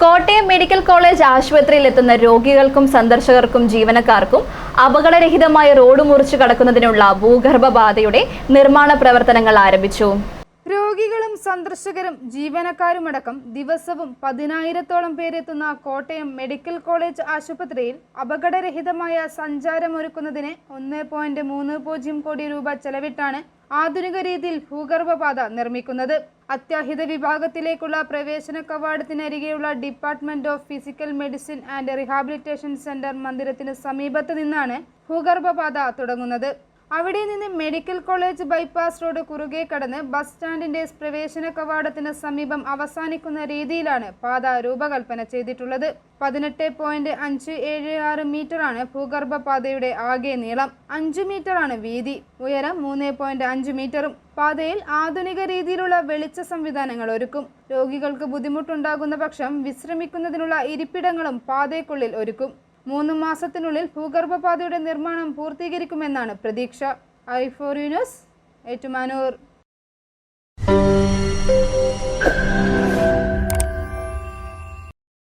Kottayam medical college ആശുപത്രിയിൽ എത്തുന്ന രോഗികൾക്കും സന്ദർശകർക്കും ജീവനക്കാർക്കും അപകടരഹിതമായ റോഡ് മുറിച്ചു കടക്കുന്നതിനുള്ള ഭൂഗർഭപാതയുടെ നിർമ്മാണ പ്രവർത്തനങ്ങൾ ആരംഭിച്ചു. സന്ദർശകരും ജീവനക്കാരുമടക്കം ദിവസവും പതിനായിരത്തോളം പേരെത്തുന്ന കോട്ടയം മെഡിക്കൽ കോളേജ് ആശുപത്രിയിൽ അപകടരഹിതമായ സഞ്ചാരമൊരുക്കുന്നതിന് ഒന്ന് പോയിന്റ് മൂന്ന് പൂജ്യം കോടി രൂപ ചെലവിട്ടാണ് ആധുനിക രീതിയിൽ ഭൂഗർഭപാത നിർമ്മിക്കുന്നത്. അത്യാഹിത വിഭാഗത്തിലേക്കുള്ള പ്രവേശന കവാടത്തിനരികെയുള്ള department of physical medicine and rehabilitation centre മന്ദിരത്തിന് സമീപത്ത് നിന്നാണ് ഭൂഗർഭപാത തുടങ്ങുന്നത്. അവിടെ നിന്ന് മെഡിക്കൽ കോളേജ് ബൈപ്പാസ് റോഡ് കുറുകെ കടന്ന് ബസ് സ്റ്റാൻഡിന്റെ പ്രവേശന കവാടത്തിന് സമീപം അവസാനിക്കുന്ന രീതിയിലാണ് പാത രൂപകൽപ്പന ചെയ്തിട്ടുള്ളത്. പതിനെട്ട് പോയിന്റ് അഞ്ച് ഏഴ് ആറ് മീറ്ററാണ് ഭൂഗർഭ പാതയുടെ ആകെ നീളം. അഞ്ചു മീറ്റർ ആണ് വീതി. ഉയരം മൂന്ന് പോയിന്റ് അഞ്ച് മീറ്ററും. പാതയിൽ ആധുനിക രീതിയിലുള്ള വെളിച്ച സംവിധാനങ്ങൾ ഒരുക്കും. രോഗികൾക്ക് ബുദ്ധിമുട്ടുണ്ടാകുന്ന പക്ഷം വിശ്രമിക്കുന്നതിനുള്ള ഇരിപ്പിടങ്ങളും പാതയ്ക്കുള്ളിൽ ഒരുക്കും. മൂന്ന് മാസത്തിനുള്ളിൽ ഭൂഗർഭപാതയുടെ നിർമ്മാണം പൂർത്തീകരിക്കുമെന്നാണ് പ്രതീക്ഷ. I four news Ettumanoor.